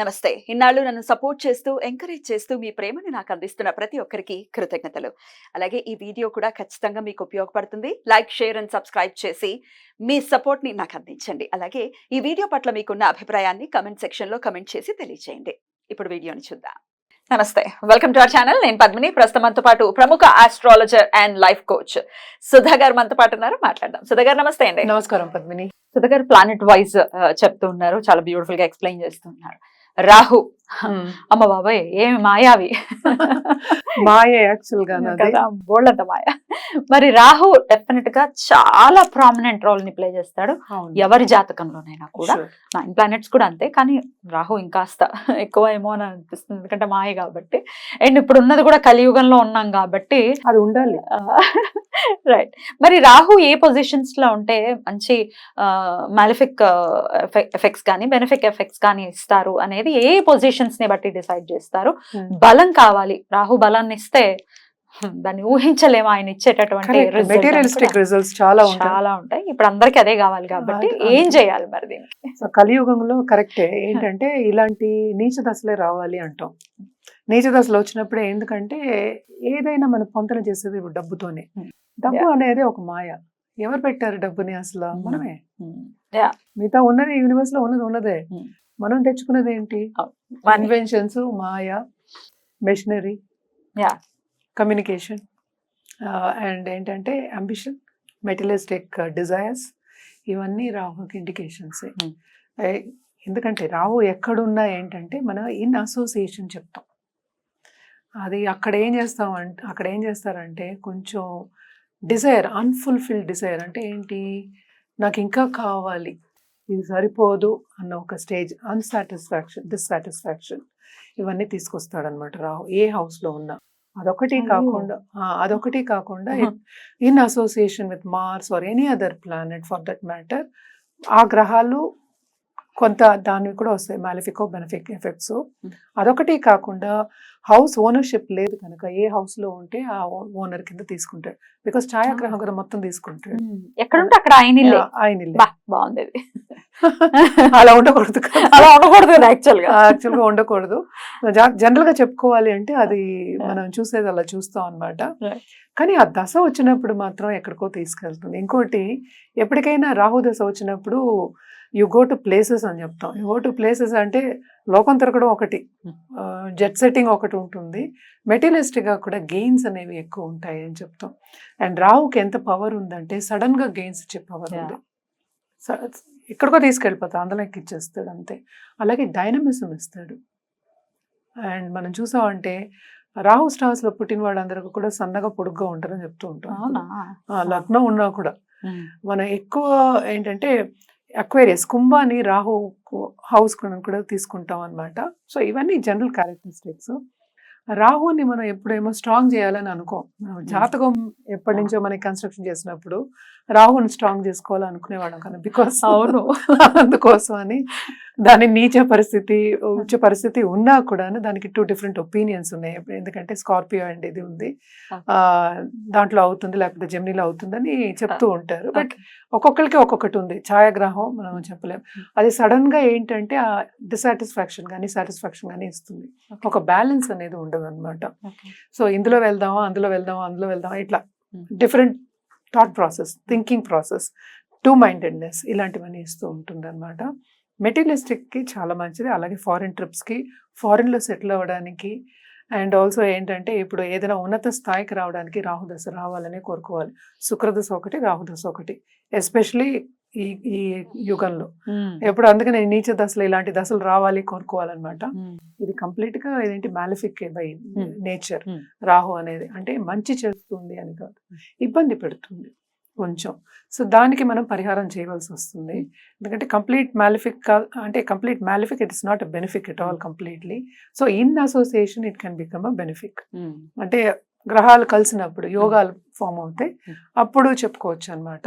నమస్తే. ఇన్నాళ్ళు నన్ను సపోర్ట్ చేస్తూ ఎంకరేజ్ చేస్తూ మీ ప్రేమని నాకు అందిస్తున్న ప్రతి ఒక్కరికి కృతజ్ఞతలు. అలాగే ఈ వీడియో కూడా ఖచ్చితంగా మీకు ఉపయోగపడుతుంది. లైక్ షేర్ అండ్ సబ్స్క్రైబ్ చేసి మీ సపోర్ట్ని నాకు అందించండి. అలాగే ఈ వీడియో పట్ల మీకున్న అభిప్రాయాన్ని కమెంట్ సెక్షన్లో కమెంట్ చేసి తెలియజేయండి ఇప్పుడు వీడియోని చూద్దాం. నమస్తే. Welcome to our channel. నేను పద్మిని. ప్రస్తుతం మనతో పాటు ప్రముఖ astrologer and life coach Sudha garu మనతో పాటు ఉన్నారు. మాట్లాడదాం. సుధా గారు నమస్తే అండి. నమస్కారం పద్మిని. సుధా గారు ప్లానెట్ వైజ్ చెప్తూ ఉన్నారు. చాలా బ్యూటిఫుల్గా ఎక్స్ప్లెయిన్ చేస్తున్నారు రాహు. అమ్మ బాబాయ్ ఏమి మాయావి? మాయ యాక్చువల్గా మాయ. మరి రాహు డెఫినెట్గా చాలా ప్రామినెంట్ రోల్ని ప్లే చేస్తాడు. ఎవరి జాతకంలోనైనా కూడా. నైన్ ప్లానెట్స్ కూడా అంతే కానీ రాహు ఇంకాస్త ఎక్కువ ఏమో అని అనిపిస్తుంది. ఎందుకంటే మాయ కాబట్టి. అండ్ ఇప్పుడు ఉన్నది కూడా కలియుగంలో ఉన్నాం కాబట్టి అది ఉండాలి. రైట్ మరి రాహు ఏ పొజిషన్స్లో ఉంటే మంచి మాలిఫిక్ ఎఫెక్ట్స్ కానీ బెనిఫిక్ ఎఫెక్ట్స్ కానీ ఇస్తారు అనేది ఏ పొజిషన్స్ని బట్టి డిసైడ్ చేస్తారు. Hmm. బలం కావాలి. రాహు బలాన్ని ఇస్తే hmm, దాన్ని ఊహించలేము ఆయన ఇచ్చేటటువంటి రిజల్ట్స్ చాలా చాలా ఉంటాయి. ఇప్పుడు అందరికి అదే కావాలి కాబట్టి ఏం చేయాలి మరి దీనికి? సో కలియుగంలో కరెక్టే. ఏంటంటే ఇలాంటి నీచ దశలే రావాలి అంటాం. నీచ దశలు వచ్చినప్పుడే ఎందుకంటే ఏదైనా మనం పొంతన చేసేది ఇప్పుడు డబ్బుతోనే. Hmm. డబ్బు అనేది ఒక మాయ. ఎవరు పెట్టారు డబ్బుని అసలు? Hmm. మనమే. Hmm. మిగతా ఉన్నది యూనివర్స్లో ఉన్నది ఉన్నదే. Hmm. మనం తెచ్చుకున్నది ఏంటి Money. ఇన్వెన్షన్స్ మాయ మెషినరీ. కమ్యూనికేషన్ అండ్ ఏంటంటే అంబిషన్ మెటలిస్టిక్ డిజైర్స్ ఇవన్నీ రాహుకి ఇండికేషన్స్. ఎందుకంటే రాహు ఎక్కడున్నా ఏంటంటే మనం ఇన్ అసోసియేషన్ చెప్తాం అది అక్కడ ఏం చేస్తాం అంటే అక్కడ ఏం చేస్తారంటే కొంచెం డిజైర్ అన్ఫుల్ఫిల్ డిజైర్ అంటే ఏంటి నాకు ఇంకా కావాలి ఇది సరిపోదు అన్న ఒక స్టేజ్ అన్సాటిస్ఫాక్షన్ డిస్సాటిస్ఫాక్షన్ ఇవన్నీ తీసుకొస్తాడనమాట రాహు ఏ house లో ఉన్నా అదొకటి. కాకుండా అదొకటి కాకుండా. In association with Mars or any other planet for that matter ఆ గ్రహాలు కొంత దానివి కూడా వస్తాయి మ్యాలిఫికో బెనిఫిక్ ఎఫెక్ట్స్ అదొకటి కాకుండా హౌస్ ఓనర్షిప్ లేదు కనుక ఏ house లో ఉంటే ఆ ఓనర్ కింద తీసుకుంటాడు బికాస్ ఛాయాగ్రహం కదా మొత్తం తీసుకుంటాడు Hmm. ఎక్కడుంటే అక్కడ ఆయన. ఆయన ఇల్లే. బా బాగుంది ఇది. అలా ఉండకూడదు. అలా ఉండకూడదు యాక్చువల్గా యాక్చువల్గా ఉండకూడదు జనరల్గా చెప్పుకోవాలి అంటే అది మనం చూసేది అలా చూస్తాం అన్నమాట Right. కానీ ఆ దశ వచ్చినప్పుడు మాత్రం ఎక్కడికో తీసుకెళ్తుంది ఇంకోటి ఎప్పటికైనా రాహు దశ వచ్చినప్పుడు యు గో టు ప్లేసెస్ అని చెప్తాం యు గో టు ప్లేసెస్ అంటే లోకం తిరగడం ఒకటి. జెట్ సెట్టింగ్ ఒకటి ఉంటుంది. మెటీరియలిస్టిక్గా కూడా గెయిన్స్ అనేవి ఎక్కువ ఉంటాయి అని చెప్తాం. అండ్ రాహుకి ఎంత పవర్ ఉందంటే సడన్గా గెయిన్స్ ఇచ్చే పవర్. ఉంది. ఎక్కడికో తీసుకెళ్ళిపోతా అందులోకి ఇచ్చేస్తాడు అంతే. అలాగే డైనమిజం ఇస్తాడు. అండ్ మనం చూసామంటే రాహు స్టార్స్లో పుట్టిన వాళ్ళందరికీ కూడా సన్నగా పొడుగ్గా ఉంటారని చెప్తూ ఉంటాం. లగ్నం ఉన్నా కూడా. మనం ఎక్కువ ఏంటంటే అక్వేరియస్ కుంభాని రాహు హౌస్ కూడా తీసుకుంటాం అన్నమాట. సో ఇవన్నీ జనరల్ క్యారెక్టరిస్టిక్స్ రాహుని మనం ఎప్పుడేమో స్ట్రాంగ్ చేయాలని అనుకోం. మనం జాతకం ఎప్పటి నుంచో మనకి కన్స్ట్రక్షన్ చేసినప్పుడు రాహుని స్ట్రాంగ్ చేసుకోవాలని అనుకునేవాళ్ళం కదా బికాస్ అవును. అందుకోసం అని దాని నీచ పరిస్థితి ఉచ్చ పరిస్థితి ఉన్నా కూడా దానికి టూ డిఫరెంట్ ఒపీనియన్స్ ఉన్నాయి. ఎందుకంటే స్కార్పియో అండ్ ఇది ఉంది. దాంట్లో అవుతుంది లేకపోతే జెమినీలో అవుతుందని చెప్తూ ఉంటారు. బట్ ఒక్కొక్కరికి ఒక్కొక్కటి ఉంది. ఛాయాగ్రహం మనం చెప్పలేం. అది సడన్గా ఏంటంటే ఆ డిసాటిస్ఫాక్షన్ కానీ సాటిస్ఫాక్షన్ కానీ ఇస్తుంది. ఒక బ్యాలెన్స్ అనేది ఉండదు అనమాట. సో ఇందులో వెళ్దామా అందులో వెళ్దామా అందులో వెళ్దామా ఇట్లా Hmm. Different thought process thinking process two mindedness ఇలాంటివన్నీ ఇస్తూ ఉంటుంది అనమాట కి చాలా మంచిది. అలాగే ఫారిన్ ట్రిప్స్కి ఫారిన్లో సెటిల్ అవ్వడానికి అండ్ ఆల్సో ఏంటంటే ఇప్పుడు ఏదైనా ఉన్నత స్థాయికి రావడానికి రాహుదశ రావాలని కోరుకోవాలి. శుక్రదశ ఒకటి రాహుదశ ఒకటి. ఎస్పెషలీ ఈ ఈ యుగంలో. ఎప్పుడు అందుకని నీచ దశలు ఇలాంటి దశలు రావాలి కోరుకోవాలన్నమాట. ఇది కంప్లీట్గా ఇదేంటి మ్యాలిఫిక్ బై. నేచర్. రాహు అనేది అంటే మంచి చేస్తుంది అని కాదు ఇబ్బంది పెడుతుంది కొంచెం సో దానికి మనం పరిహారం చేయవలసి వస్తుంది ఎందుకంటే కంప్లీట్ మ్యాలిఫిక్ అంటే complete malefic it is not a benefic at all completely so in association it can become a benefic. అంటే గ్రహాలు కలిసినప్పుడు యోగాలు ఫామ్ అవుతాయి. అప్పుడు చెప్పుకోవచ్చు అనమాట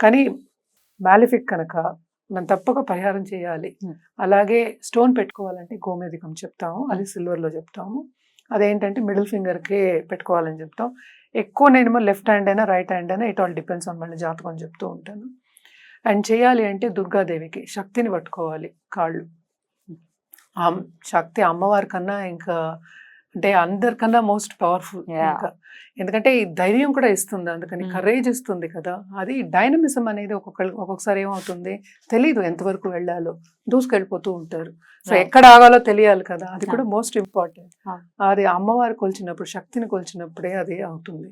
కానీ మ్యాలిఫిక్ కనుక మనం తప్పక పరిహారం చేయాలి. Hmm. అలాగే స్టోన్ పెట్టుకోవాలంటే గోమేధికం చెప్తాము అది సిల్వర్లో చెప్తాము. అదేంటంటే మిడిల్ ఫింగర్కే పెట్టుకోవాలని చెప్తాం. ఎక్కువ నేనేమో లెఫ్ట్ హ్యాండ్ అయినా రైట్ హ్యాండ్ అయినా ఇట్ ఆల్ డిపెండ్స్ ఆన్ మళ్ళీ జాతకం చెప్తూ ఉంటాను. అండ్ చేయాలి అంటే దుర్గాదేవికి శక్తిని పట్టుకోవాలి కాళ్ళు. అమ్- శక్తి అమ్మవారి కన్నా ఇంకా అంటే అందరికన్నా మోస్ట్ పవర్ఫుల్ ఎందుకంటే ఈ ధైర్యం కూడా ఇస్తుంది అందుకని. కరేజ్ ఇస్తుంది కదా. అది డైనమిజం అనేది ఒక్కొక్కరు ఒక్కొక్కసారి ఏమవుతుంది? తెలియదు ఎంతవరకు వెళ్ళాలో. దూసుకెళ్ళిపోతూ ఉంటారు. సో. ఎక్కడ ఆగాలో తెలియాలి కదా. అది కూడా మోస్ట్ ఇంపార్టెంట్. అది అమ్మవారు కొలిచినప్పుడు శక్తిని కొలిచినప్పుడే అది అవుతుంది.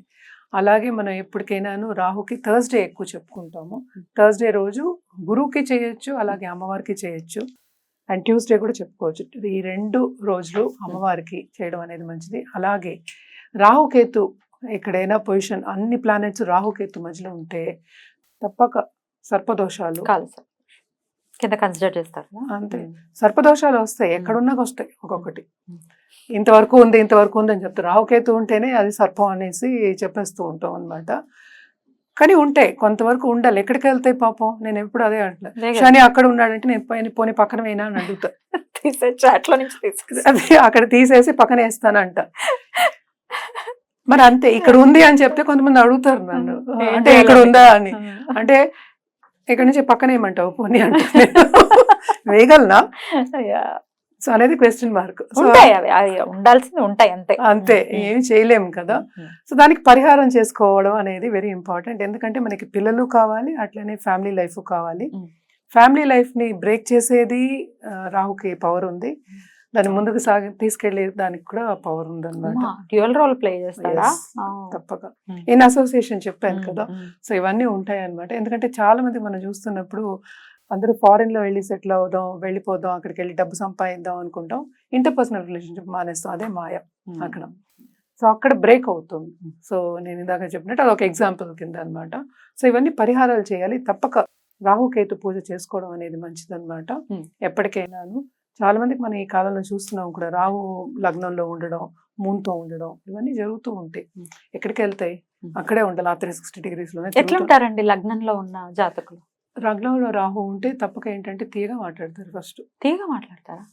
అలాగే మనం ఎప్పటికైనాను రాహుకి థర్స్డే ఎక్కువ చెప్పుకుంటాము. థర్స్డే రోజు గురువుకి చేయొచ్చు అలాగే అమ్మవారికి చేయొచ్చు. అండ్ ట్యూస్డే కూడా చెప్పుకోవచ్చు. ఈ రెండు రోజులు అమ్మవారికి చేయడం అనేది మంచిది. అలాగే రాహుకేతు ఎక్కడైనా పొజిషన్ అన్ని ప్లానెట్స్ రాహుకేతు మధ్యలో ఉంటే తప్పక సర్పదోషాలు కాదు కన్సిడర్ చేస్తారు? అంతే. సర్పదోషాలు వస్తాయి. ఎక్కడున్నా వస్తాయి ఒక్కొక్కటి. ఇంతవరకు ఉంది ఇంతవరకు ఉంది అని చెప్తారు. రాహుకేతు ఉంటేనే అది సర్పం అనేసి చెప్పేస్తూ ఉంటాం అన్నమాట. కానీ ఉంటాయి కొంతవరకు ఉండాలి. ఎక్కడికి వెళ్తాయి పాపం? నేను ఎప్పుడు అదే అంటున్నా. శని అక్కడ ఉన్నాడంటే నేను పోనీ పక్కన పోయినా అని అడుగుతా. నుంచి తీసేసి అది అక్కడ తీసేసి పక్కన వేస్తానంట. మరి అంతే ఇక్కడ ఉంది అని చెప్తే కొంతమంది అడుగుతారు నన్ను. అంటే ఇక్కడ? ఉందా అని. అంటే ఇక్కడ నుంచి పక్కన ఏమంటావు పోనీ అంటే వేయగలనా. సో అనేది క్వశ్చన్ మార్క్ ఉంటాయి అవి ఉండాల్సింది ఉంటాయి అంతే అంతే. ఏమి చేయలేము కదా. సో దానికి పరిహారం చేసుకోవడం అనేది వెరీ ఇంపార్టెంట్ ఎందుకంటే మనకి పిల్లలు కావాలి అట్లనే ఫ్యామిలీ లైఫ్ కావాలి. ఫ్యామిలీ లైఫ్ని బ్రేక్ చేసేది రాహుకి పవర్ ఉంది దాన్ని ముందుకు సాగి తీసుకెళ్ళే దానికి కూడా పవర్ ఉంది అనమాట డ్యూయల్ రోల్ ప్లే. ఆ. తప్పక. ఇన్ అసోసియేషన్ చెప్పాను కదా. సో ఇవన్నీ ఉంటాయి అనమాట ఎందుకంటే చాలా మంది మనం చూస్తున్నప్పుడు అందరూ ఫారిన్లో వెళ్ళి సెటిల్ అవుదాం వెళ్ళిపోదాం అక్కడికి వెళ్ళి డబ్బు సంపాదిద్దాం అనుకుంటాం. ఇంటర్పర్సనల్ రిలేషన్షిప్ మానేస్తాం. అదే మాయ ఉమ్. అక్కడ. సో అక్కడ బ్రేక్ అవుతుంది. సో నేను ఇందాక చెప్పినట్టు అది ఒక ఎగ్జాంపుల్ కింద అన్నమాట. సో ఇవన్నీ పరిహారాలు చేయాలి. తప్పక రాహుకేతు పూజ చేసుకోవడం అనేది మంచిదన్నమాట. Hmm. ఎప్పటికైనాను. చాలా మందికి మనం ఈ కాలంలో చూస్తున్నాం కూడా రాహు లగ్నంలో ఉండడం మూన్తో ఉండడం ఇవన్నీ జరుగుతూ ఉంటాయి. Hmm. ఎక్కడికి వెళ్తాయి? Hmm. అక్కడే ఉండాలి. ఆ త్రీ సిక్స్టీ డిగ్రీస్లోనే తిరుగుతూ- ఎట్లుంటారండి లగ్నంలో ఉన్న జాతకులు? లగ్నంలో రాహు ఉంటే తప్పక ఏంటంటే తీగ మాట్లాడతారు ఫస్ట్. తీగ మాట్లాడతారా?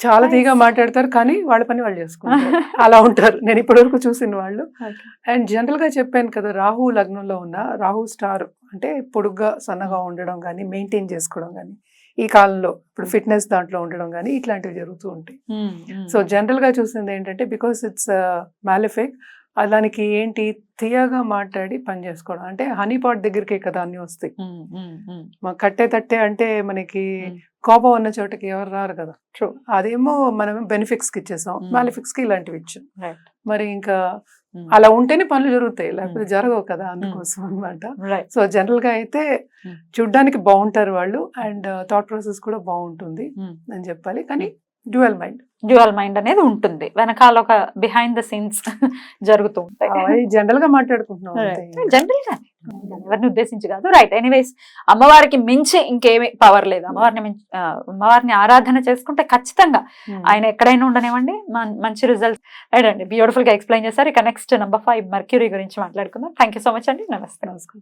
చాలా తీగ. మాట్లాడతారు కానీ వాళ్ళ పని వాళ్ళు చేసుకుంటారు. అలా ఉంటారు. నేను ఇప్పటి వరకు చూసిన వాళ్ళు. అండ్ జనరల్గా చెప్పాను కదా రాహు లగ్నంలో ఉన్న రాహు స్టార్ అంటే పొడుగ్గా సన్నగా ఉండడం కానీ మెయింటైన్ చేసుకోవడం కానీ ఈ కాలంలో ఇప్పుడు ఫిట్నెస్ దాంట్లో ఉండడం కానీ ఇట్లాంటివి జరుగుతూ ఉంటాయి. సో జనరల్గా చూసింది ఏంటంటే బికాస్ ఇట్స్ మ్యాలిఫిక్ దానికి ఏంటి తీయగా మాట్లాడి పని చేసుకోవడం అంటే హనీ పాట్ దగ్గరికే కదా అన్ని వస్తాయి. మా కట్టే తట్టే అంటే మనకి. కోపం ఉన్న చోటకి ఎవరు రారు కదా. అదేమో మనం బెనిఫిక్స్కి ఇచ్చేసాం. మ్యాలిఫిక్స్కి ఇలాంటివి ఇచ్చాం. మరి ఇంకా. అలా ఉంటేనే పనులు జరుగుతాయి లేకపోతే జరగవు కదా అందుకోసం Right. సో జనరల్గా అయితే. చూడ్డానికి బాగుంటారు వాళ్ళు అండ్ థాట్ ప్రాసెస్ కూడా బాగుంటుంది. అని చెప్పాలి కానీ డ్యువల్ మైండ్ డ్యూయల్ మైండ్ అనేది ఉంటుంది. వెనకాల ఒక బిహైండ్ ద సీన్స్ జరుగుతూ ఉంటాయి. జనరల్గా మాట్లాడుకుంటున్నాం. జనరల్గా ఎవరిని ఉద్దేశించి కాదు. రైట్ ఎనీవేస్ అమ్మవారికి మించి ఇంకేమి పవర్ లేదు. అమ్మవారిని మించి అమ్మవారిని ఆరాధన చేసుకుంటే ఖచ్చితంగా Hmm. ఆయన ఎక్కడైనా ఉండనివ్వండి. మంచి రిజల్ట్ రైట్ అండి బ్యూటిఫుల్గా ఎక్స్ప్లెయిన్ చేశారు. ఇక నెక్స్ట్ నెంబర్ ఫైవ్ మర్క్యూరీ గురించి మాట్లాడుకుందాం. థ్యాంక్ యూ సో మచ్ అండి. నమస్తే. నమస్కారం.